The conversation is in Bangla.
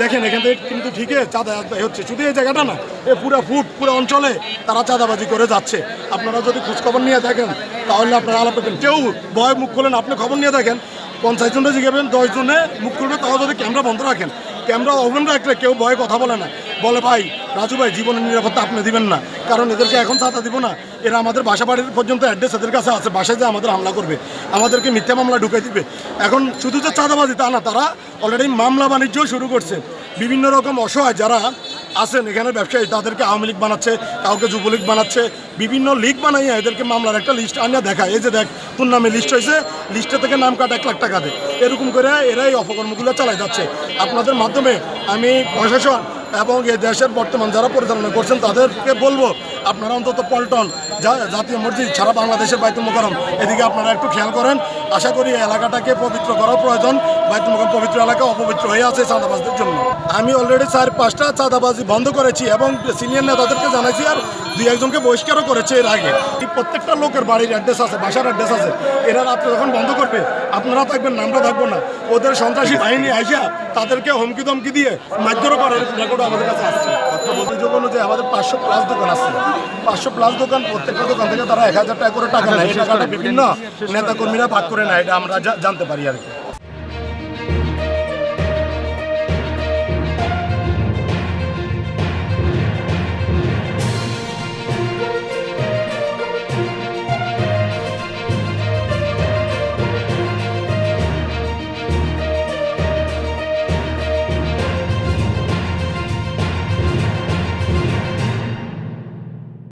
দেখেন, এখান থেকে কিন্তু ঠিকই চাঁদা হচ্ছে। শুধু এই জায়গাটা না, এ পুরো ফুট, পুরো অঞ্চলে তারা চাঁদাবাজি করে যাচ্ছে। আপনারা যদি খোঁজখবর নিয়ে দেখেন, তাহলে আপনারা আলাপ পাবেন কেউ ভয় মুখ খোলেন, আপনি খবর নিয়ে দেখেন, পঞ্চাশ জনে জিজ্ঞাবেন দশ জনে মুখ খুলবে, তাও যদি ক্যামেরা বন্ধ রাখেন, ক্যামেরা ওপেন রাখলে কেউ ভয়ে কথা বলে না। বলে, ভাই, রাজু ভাই, জীবনের নিরাপত্তা আপনি দিবেন না। কারণ এদেরকে এখন চাঁদা দিব না। এরা আমাদের বাসা বাড়ির পর্যন্ত অ্যাড্রেস এদের কাছে আছে, বাসায় যে আমাদের হামলা করবে, আমাদেরকে মিথ্যা মামলা ঢুকে দিবে। এখন শুধু যে চাঁদাবাজি তা না, তারা অলরেডি মামলা বাণিজ্য শুরু করছে। বিভিন্ন রকম অসহায় যারা আছেন এখানে ব্যবসায়ী, তাদেরকে আওয়ামী লীগ বানাচ্ছে, কাউকে যুবলীগ বানাচ্ছে, বিভিন্ন লীগ বানাইয়া এদেরকে মামলার একটা লিস্ট আনিয়া দেখায়। এই যে দেখ তোর নামে লিস্ট হয়েছে লিস্টে থেকে নাম কাটা এক লাখ টাকা দে। এরকম করে এরাই অপকর্মগুলো চালাই যাচ্ছে। আপনাদের মাধ্যমে আমি প্রশাসন এবং এ দেশের বর্তমান যারা পরিচালনা করছেন, তাদেরকে বলব, আপনারা অন্তত পল্টন যা জাতীয় মসজিদ ছাড়া বাংলাদেশের বাইতুল মোকারম এদিকে আপনারা একটু খেয়াল করেন। আশা করি এলাকাটাকে পবিত্র করা প্রয়োজন। বাইতুল পবিত্র এলাকা, অপবিত্র হয়ে আছে চাঁদাবাজদের জন্য? আমি অলরেডি চার, পাঁচটা চাঁদাবাজি বন্ধ করেছি এবং সিনিয়র নেতাদেরকে জানাইছি আর দুই, একজনকে বহিষ্কারও করেছে এর আগে। প্রত্যেকটা লোকের বাড়ির অ্যাড্রেস আছে, বাসার অ্যাড্রেস আছে। এরা রাত্রে যখন বন্ধ করবে, আপনারা থাকবেন আমরা থাকব না। ওদের সন্ত্রাসী বাহিনী আইসা তাদেরকে হুমকি ধমকি দিয়ে মারধরও করে রেকর্ড আমাদের কাছে আসছে। অভিযোগ অনুযায়ী আমাদের পাঁচশো প্লাস দোকান আছে। পাঁচশো প্লাস দোকান, প্রত্যেকটা দোকান থেকে তারা এক হাজার টাকা করে টাকা নেয়। টাকাটা বিভিন্ন নেতাকর্মীরা ভাগ করে নেয়, এটা আমরা জানতে পারি আর কি।